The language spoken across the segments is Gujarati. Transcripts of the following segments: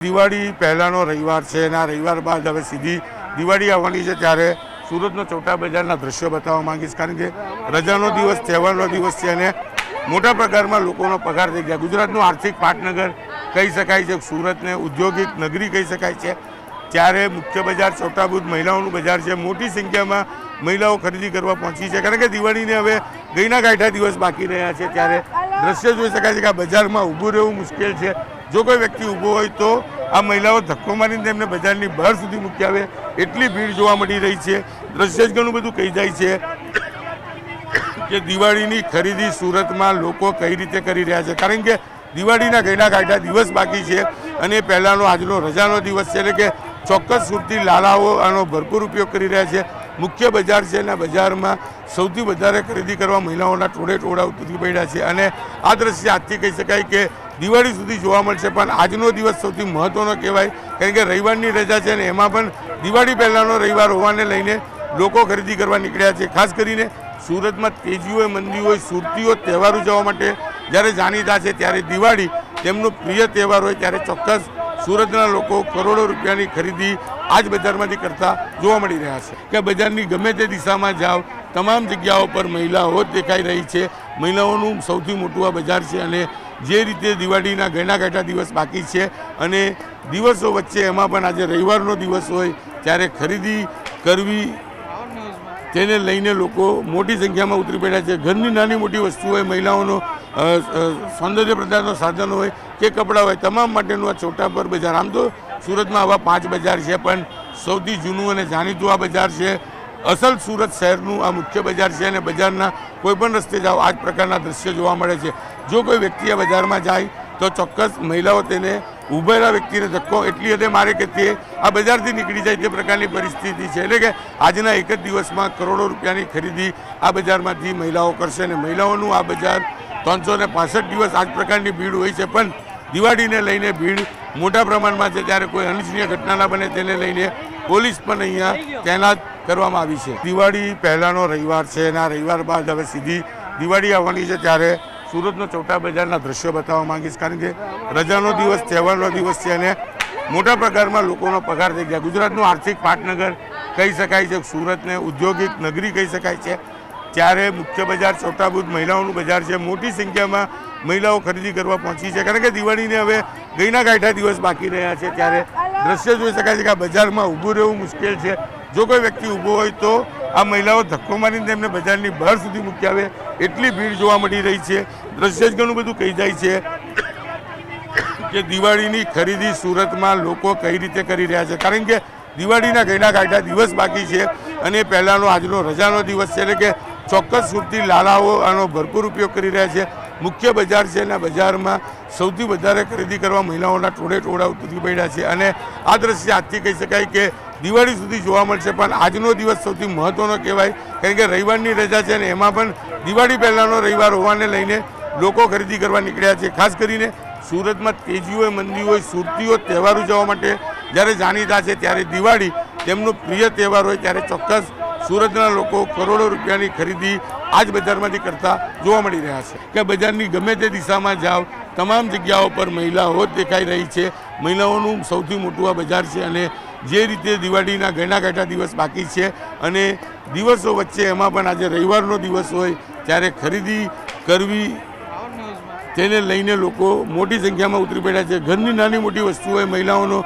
દિવાળી પહેલાંનો રવિવાર છે અને આ રવિવાર બાદ હવે સીધી દિવાળી આવવાની છે ત્યારે સુરતનો ચોટા બજારના દ્રશ્યો બતાવવા માંગીશ કારણ કે રજાનો દિવસ, તહેવારનો દિવસ છે અને મોટા પ્રકારમાં લોકોનો પગાર થઈ ગયા. ગુજરાતનું આર્થિક પાટનગર કહી શકાય છે, સુરતને ઉદ્યોગિક નગરી કહી શકાય છે. ત્યારે મુખ્ય બજાર ચોટાબુદ મહિલાઓનું બજાર છે. મોટી સંખ્યામાં મહિલાઓ ખરીદી કરવા પહોંચી છે. કારણ કે દિવાળીને હવે ગઈના કાંઠા દિવસ બાકી રહ્યા છે. ત્યારે દ્રશ્ય જોઈ શકાય છે કે આ બજારમાં ઊભું રહેવું મુશ્કેલ છે. જો કોઈ વ્યક્તિ ઊભો હોય તો આ મહિલાઓ ધક્કો મારીને તેમને બજારની બહાર સુધી મૂકી આવે. એટલી ભીડ જોવા મળી રહી છે. દ્રશ્ય જ ઘણું બધું કહી જાય છે કે દિવાળીની ખરીદી સુરતમાં લોકો કઈ રીતે કરી રહ્યા છે. કારણ કે દિવાળીના ગયેલા ગાંઠા દિવસ બાકી છે અને પહેલાંનો આજનો રજાનો દિવસ છે એટલે કે ચોક્કસ સુરતી લાલાઓ આનો ભરપૂર ઉપયોગ કરી રહ્યા છે. મુખ્ય બજાર છે અને બજારમાં સૌથી વધારે ખરીદી કરવા મહિલાઓના ટોળે ટોળા ઉતરી પડ્યા છે. અને આ દ્રશ્ય આજથી કહી શકાય કે દિવાળી સુધી જોવા મળશે, પણ આજનો દિવસ સૌથી મહત્ત્વનો કહેવાય. કારણ કે રવિવારની રજા છે ને એમાં પણ દિવાળી પહેલાંનો રવિવાર હોવાને લઈને લોકો ખરીદી કરવા નીકળ્યા છે. ખાસ કરીને સુરતમાં તેજી હોય મંદી હોય, સુરતીઓ તહેવાર ઉજવવા માટે જ્યારે જાણીતા છે ત્યારે દિવાળી તેમનો પ્રિય તહેવાર હોય ત્યારે ચોક્કસ સુરતના લોકો કરોડો રૂપિયાની ખરીદી આ જ બજારમાંથી કરતા જોવા મળી રહ્યા છે કે બજારની ગમે તે દિશામાં જાઓ, તમામ જગ્યાઓ પર મહિલાઓ દેખાઈ રહી છે. મહિલાઓનું સૌથી મોટું આ બજાર છે અને જે રીતે દિવાળીના ગણા ગાંઠા દિવસ બાકી છે અને દિવસો વચ્ચે એમાં પણ આજે રવિવારનો દિવસ હોય, ત્યારે ખરીદી કરવી તેને લઈને લોકો મોટી સંખ્યામાં ઉતરી પડ્યા છે. ઘરની નાની મોટી વસ્તુ હોય મહિલાઓનો સૌંદર્ય પ્રદાનનો સાધનો હોય કે કપડાં હોય, તમામ માટેનું આ છોટાપર બજાર. આમ તો સુરતમાં આવા પાંચ બજાર છે, પણ સૌથી જૂનું અને જાણીતું આ બજાર છે અસલ સુરત શહેરનું આ મુખ્ય બજાર છે અને બજારના કોઈપણ રસ્તે જાઓ, આ જ પ્રકારના દ્રશ્ય જોવા મળે છે. જો કોઈ વ્યક્તિ આ બજારમાં જાય, તો ચોક્કસ મહિલાઓ તેને ઉભેલા વ્યક્તિને ધક્કો. એટલી હદે મારે કે તે આ બજારથી નીકળી જાય તે પ્રકારની પરિસ્થિતિ છે. એટલે કે આજના એક જ દિવસમાં કરોડો રૂપિયાની ખરીદી આ બજારમાંથી મહિલાઓ કરશે અને મહિલાઓનું આ બજાર ત્રણસો ને પાસઠ દિવસ આ પ્રકારની ભીડ હોય છે. પણ દિવાળીને લઈને ભીડ મોટા પ્રમાણમાં છે. ત્યારે કોઈ અનિચ્છનીય ઘટના ના બને તેને લઈને પોલીસ પણ અહીંયા તૈનાત કરવામાં આવી છે. દિવાળી પહેલાંનો રવિવાર છે અને રવિવાર બાદ હવે સીધી દિવાળી આવવાની છે. ત્યારે સુરતનો ચોટા બજારના દ્રશ્યો બતાવવા માંગીશ. કારણ કે રજાનો દિવસ, તહેવારનો દિવસ છે અને મોટા પ્રકારમાં લોકોનો પગાર થઈ ગયા. ગુજરાતનું આર્થિક પાટનગર કહી શકાય છે. સુરતને ઉદ્યોગિક નગરી કહી શકાય છે. ત્યારે મુખ્ય બજાર ચોટાબુદ મહિલાઓનું બજાર છે. મોટી સંખ્યામાં મહિલાઓ ખરીદી કરવા પહોંચી છે. કારણ કે દિવાળીને હવે ગઈના ગાંઠા દિવસ બાકી રહ્યા છે. ત્યારે દ્રશ્ય જોઈ શકાય છે કે આ બજારમાં ઊભું રહેવું મુશ્કેલ છે. જો કોઈ વ્યક્તિ ઊભો હોય તો આ મહિલાઓ ધક્કો મારીને તેમને બજારની બહાર સુધી મૂકી આવે. એટલી ભીડ જોવા મળી રહી છે. દ્રશ્ય જ ઘણું બધું કહી જાય છે કે દિવાળીની ખરીદી સુરતમાં લોકો કઈ રીતે કરી રહ્યા છે. કારણ કે દિવાળીના ગઈના ગાંઠા દિવસ બાકી છે અને પહેલાંનો આજનો રજાનો દિવસ છે. એટલે કે ચોક્કસ સુરતી લાલાઓ આનો ભરપૂર ઉપયોગ કરી રહ્યા છે. મુખ્ય બજાર છે અને બજારમાં સૌથી વધારે ખરીદી કરવા મહિલાઓના ટોળે ટોળા ઉતરી પડ્યા છે. અને આ દ્રશ્ય આજથી કહી શકાય કે દિવાળી સુધી જોવા મળશે, પણ આજનો દિવસ સૌથી મહત્વનો કહેવાય. કારણ કે રવિવારની રજા છે અને એમાં પણ દિવાળી પહેલાંનો રવિવાર હોવાને લઈને લોકો ખરીદી કરવા નીકળ્યા છે. ખાસ કરીને સુરતમાં તેજી હોય મંદી હોય સુરતીઓ, તહેવાર ઉજવવા માટે જ્યારે જાણીતા છે ત્યારે દિવાળી તેમનો પ્રિય તહેવાર હોય ત્યારે ચોક્કસ સુરતના લોકો કરોડો રૂપિયાની ખરીદી આ જ બજારમાંથી કરતા જોવા મળી રહ્યા છે કે બજારની ગમે તે દિશામાં જાઓ, તમામ જગ્યાઓ પર મહિલાઓ જ દેખાઈ રહી છે. મહિલાઓનું સૌથી મોટું આ બજાર છે અને જે રીતે દિવાળીના ગણા ગાંઠા દિવસ બાકી છે અને દિવસો વચ્ચે એમાં પણ આજે રવિવારનો દિવસ હોય ત્યારે ખરીદી કરવી તેને લઈને લોકો મોટી સંખ્યામાં ઉતરી પડ્યા છે. ઘરની નાની મોટી વસ્તુ હોય, મહિલાઓનો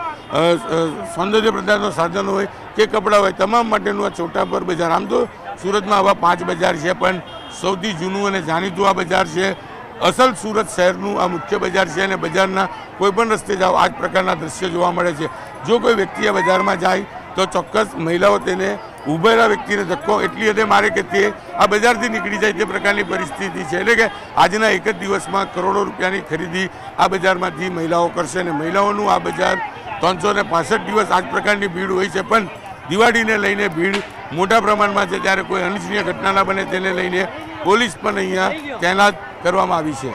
સૌંદર્ય પ્રદાનનું સાધનો હોય કે કપડાં હોય, તમામ માટેનું આ ચોટા પર બજાર. આમ તો સુરતમાં આવા પાંચ બજાર છે, પણ સૌથી જૂનું અને જાણીતું આ બજાર છે અસલ સુરત શહેરનું આ મુખ્ય બજાર છે અને બજારના કોઈપણ રસ્તે જાઓ, આ જ પ્રકારના દ્રશ્ય જોવા મળે છે. જો કોઈ વ્યક્તિ આ બજારમાં જાય, તો ચોક્કસ મહિલાઓ તેને ઉભેલા વ્યક્તિને ધક્કો, એટલી હદે મારે કે તે આ બજારથી નીકળી જાય તે પ્રકારની પરિસ્થિતિ છે. એટલે કે આજના એક જ દિવસમાં કરોડો રૂપિયાની ખરીદી આ બજારમાંથી મહિલાઓ કરશે અને મહિલાઓનું આ બજાર ત્રણસો ને પાસઠ દિવસ આ પ્રકારની ભીડ હોય છે. પણ દિવાળીને લઈને ભીડ મોટા પ્રમાણમાં છે. ત્યારે કોઈ અનિચ્છનીય ઘટના ના બને તેને લઈને પોલીસ પણ અહીંયા તૈનાત કરવામાં આવી છે.